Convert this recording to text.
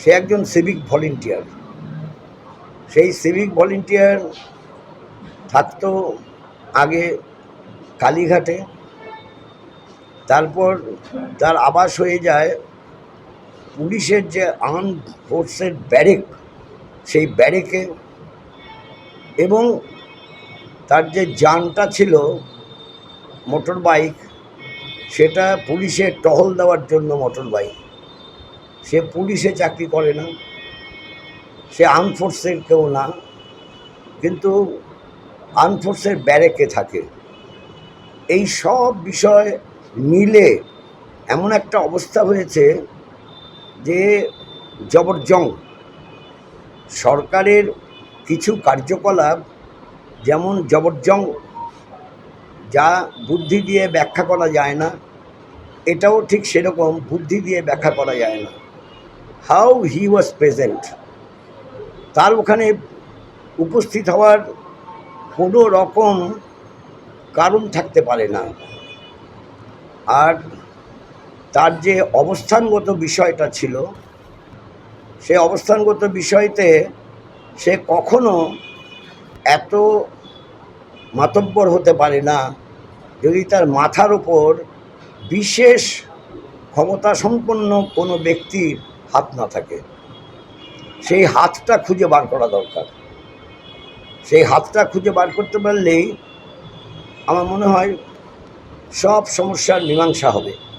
সে একজন civic volunteer সেই civic volunteer থাকতো আগে কালীঘাটে। তারপর তার আবাস হয়ে যায় পুলিশের যে আর্ম ফোর্সের ব্যারেক সেই ব্যারেকে এবং তার যে যানটা ছিল মোটর বাইক সেটা পুলিশের টহল দেওয়ার জন্য মোটর বাইক সে পুলিশে চাকরি করে না, সে আর্ম ফোর্সের কেউ না, কিন্তু আর্ম ফোর্সের ব্যারেকে থাকে। এই সব বিষয় মিলে এমন একটা অবস্থা হয়েছে যে জবরজং সরকারের কিছু কার্যকলাপ যেমন জবরজং যা বুদ্ধি দিয়ে ব্যাখ্যা করা যায় না, এটাও ঠিক সেরকম বুদ্ধি দিয়ে ব্যাখ্যা করা যায় না। হাউ হি ওয়াজ প্রেজেন্ট তার ওখানে উপস্থিত হওয়ার কোনো রকম কারণ থাকতে পারে না। আর তার যে অবস্থানগত বিষয়টা ছিল, সে অবস্থানগত বিষয়তে সে কখনো এত মাতব্বর হতে পারে না, যদি তার মাথার ওপর বিশেষ ক্ষমতা সম্পন্ন কোনো ব্যক্তির হাত না থাকে। সেই হাতটা খুঁজে বার করা দরকার। সেই হাতটা খুঁজে বার করতে পারলেই আমার মনে হয় সব সমস্যার মীমাংসা হবে।